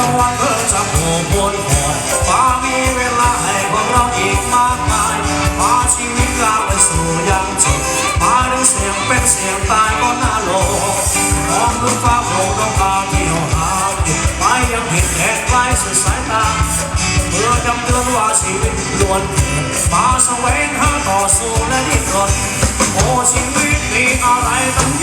ตะวันเพิ่งจะโผล่บนหอฟ้ามีเวลาให้พวกเราอีกมากมายพาชีวิตก้าวไปสู่ยังจุดพาดึงเสียงเป็นเสียงตายก็น่าโลมองดูฟ้าโผล่ดวงตาเที่ยวหาติดไปยังเห็นแหกไกลสุดสายตาเมื่อจำเตือนว่าชีวิตล้วนมาแเวงหาต่อสู้และดิ้นรนโอ้ชีวิตมีอะไรต้อง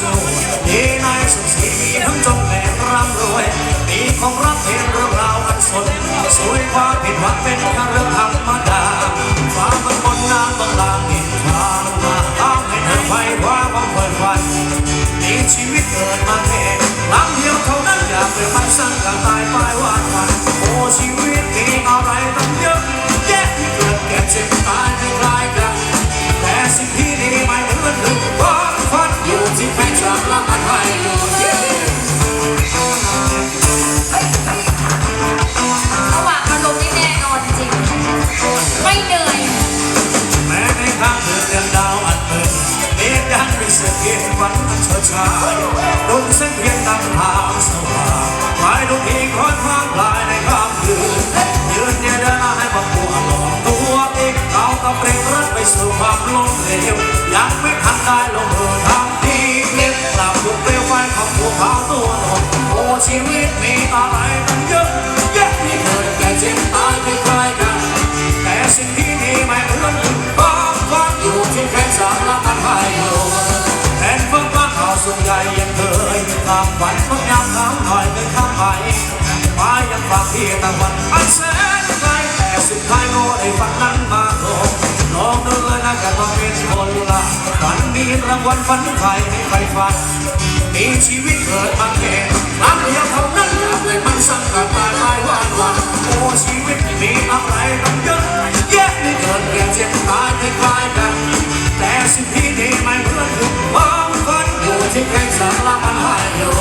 โอนโดยสู้ดีในสุขสีมีทั้งจนแหลกร่ำรวยมีของรักเพียงเรื่องราวอันสนสวยควาผิดหวังเป็นแค่เรื่องธรรมดาฟ้ามันบนน้ำบางลางดินทางมาตามให้เธอไปว่าความเปิดวันมีชีวิตเกิดมาแค่ครั้งเดียวเท่านั้นอยากเป็นมันสั้นกับตายไปวันวันโอ้ชีวิตาดวงเส้นเพียงตั้งทางสว่างคลายดวงอีกคอยพางลายในค่ำคืนยืนเนี่ยเดินหน้าให้บางตัวหลอกตัวเองเรากับเร่งรัดไปสู่ความล้มเหลว ใหญ่ยังเคยตามฝันต้องย้ำถามหน่อยเป็นข้ามไปมายังฝากที่ตะวันอันแสนไกลแต่สุดท้ายก็ได้ฝันนั้นมาโกลองดูเลยนะกันว่าเป็นคนละฝันมีรางวัลฝันใครให้ใครฝันมีชีวิตเกิดมาแค่ ค